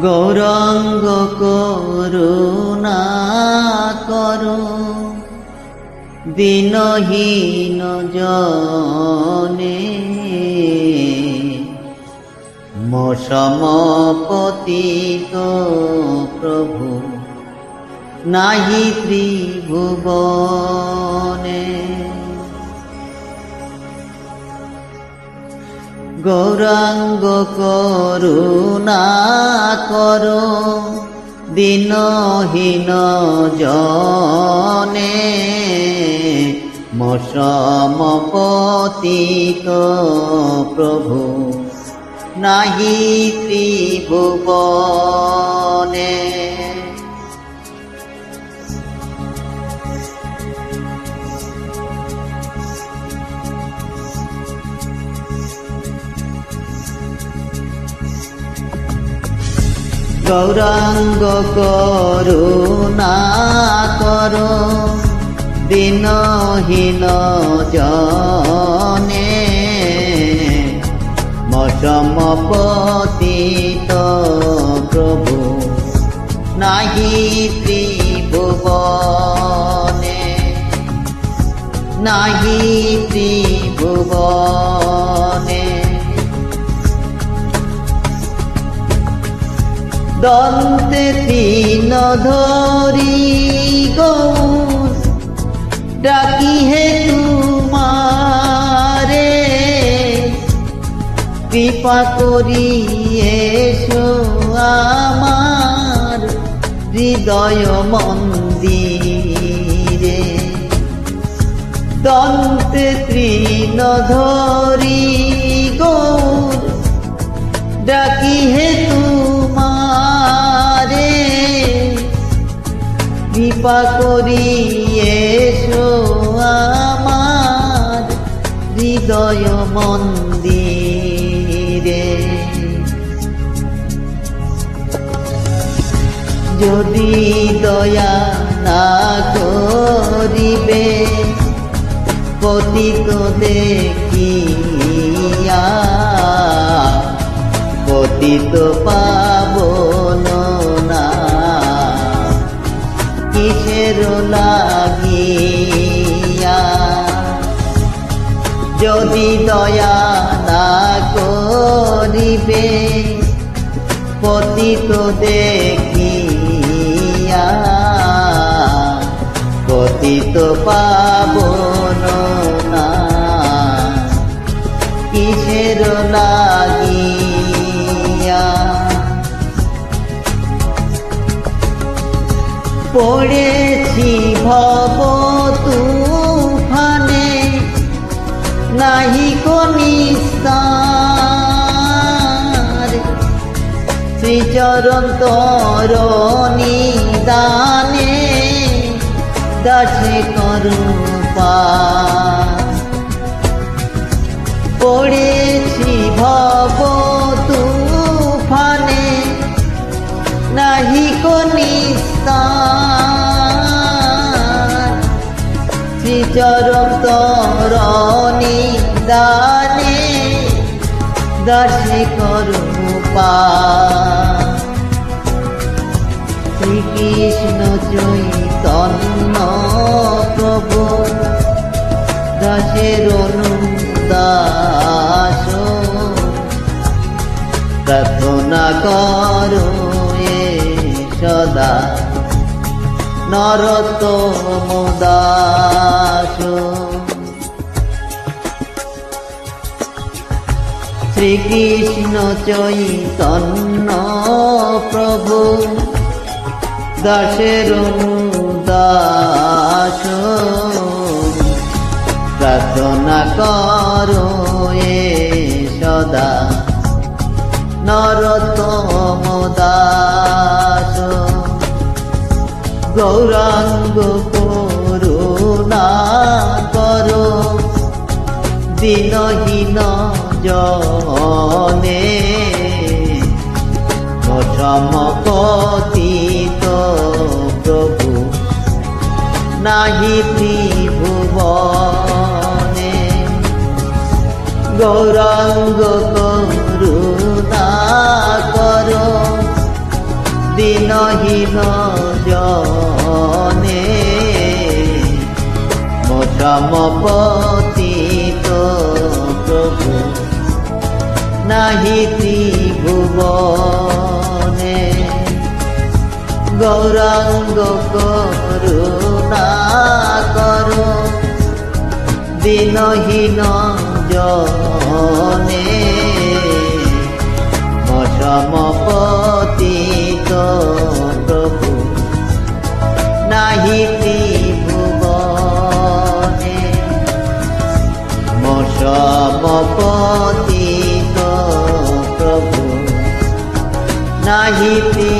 গৌরঙ্গ করুণা করো। দিনহীন জনে মসমপতিত প্রভু নাহি ত্রিভুবনে। গৌরাঙ্গ করুণা কর দিনহীন জনে। মসমপতিত প্রভু নাহি ত্রিভুবনে। গৌরাঙ্গ করুণা কর। দিনহীন জনে মসমপতিত প্রভু নাহি ত্রিভুবনে। নাহি ত্রিভুবনে দন্তে তিন ধরি গৌর। ডাকি হে তুমারে, কৃপা করি এসো আমার হৃদয় মন্দিরে। দন্তে তৃণ ধরি কৃপা করি এসো আমার হৃদয় মন্দিরে। যদি দয়া না করিবে পতিত দেখিয়া পতিত পাবন লাগিয়া। যদি দয়া না করিবে পতিত দেখিয়া পতিত পাবন না। কিসের লাগিয়া পড়েছি ভব তুফানে নাহি কনিস্তার শ্রীচরণ তরণী দানে দাসে করুপা পড়েছি শ্রীচরণ তরণী দানে দাসে করুপা শ্রীকৃষ্ণ চৈতন্য প্রভু দাসের অনুদাস। প্রার্থনা করো সদা। নরতম দাস শ্রীকৃষ্ণ চৈতন্য প্রভু দাসের দাস প্রার্থনা করো সদা নরতম দাস গৌরাঙ্গ করুণা করো। দিনহীন জনে সমপতিত প্রভু নাহি ত্রিভুবনে গৌরাঙ্গ সমপতিত প্রভু নাহি ত্রিভুবনে। গৌরাঙ্গ করুণা করো দিনহীন জনে সমপতিত চাহিতে